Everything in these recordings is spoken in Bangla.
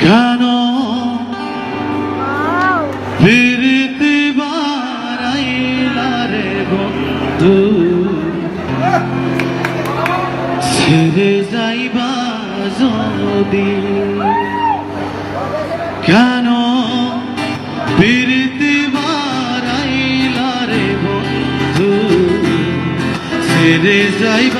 কেন? ফিরতে বারাইলা রে বন্ধু। ছেড়ে যাইবা যদি। কেন? ফিরতে বারাইলা রে বন্ধু। ছেড়ে যাইবা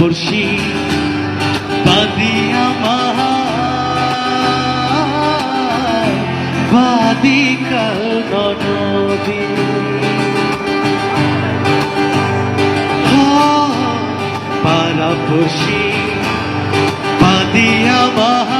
পড়শি বাদিয়া মহা বাদি কাল নদী পাড়া পড়শি বাদিয়া মাহা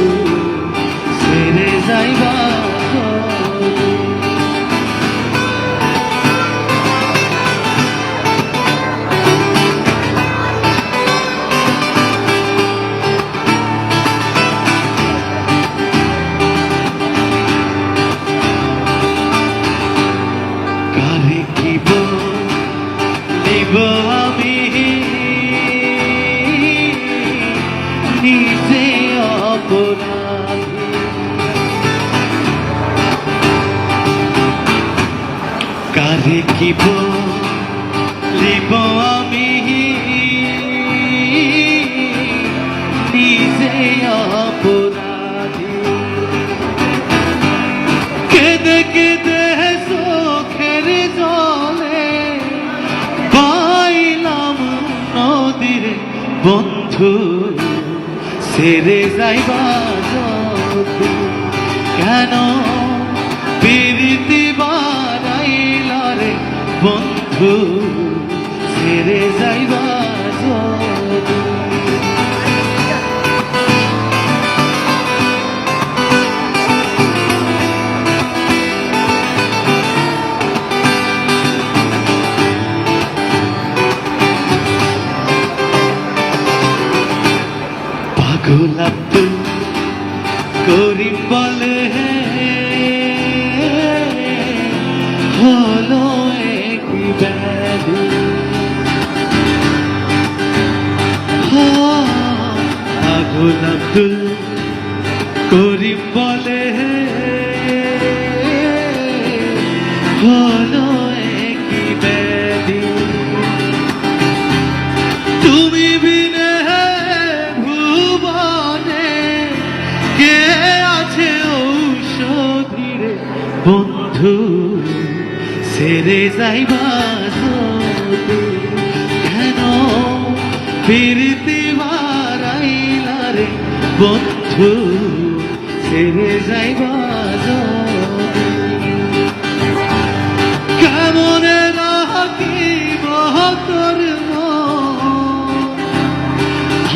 কারে কিব নিব আমি? নিজে অপরাধী। কেঁদে কেঁদে চোখের জলে পাইলাম নদীর বন্ধু। সেরে যাইবা কেন প্রীতি বন্ধু সেরে যাইবা যদি পাগল আব্দুল করিম বলে হলো পাগল আব্দুল করিম বলে, হলো এক ব্যাধি। তুমি বিনে ভুবনে কে আছে ঔষধিরে বন্ধু? সেরে যাইবা কেন ফিরতি বন্ধু সেরে যাইবা কেমন রাখিব তোর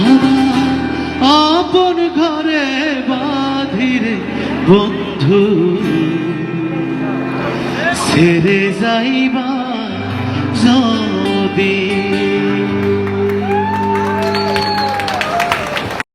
আমার আপন ঘরে বাধিরে বন্ধু। ছেড়ে যাইবা যদি।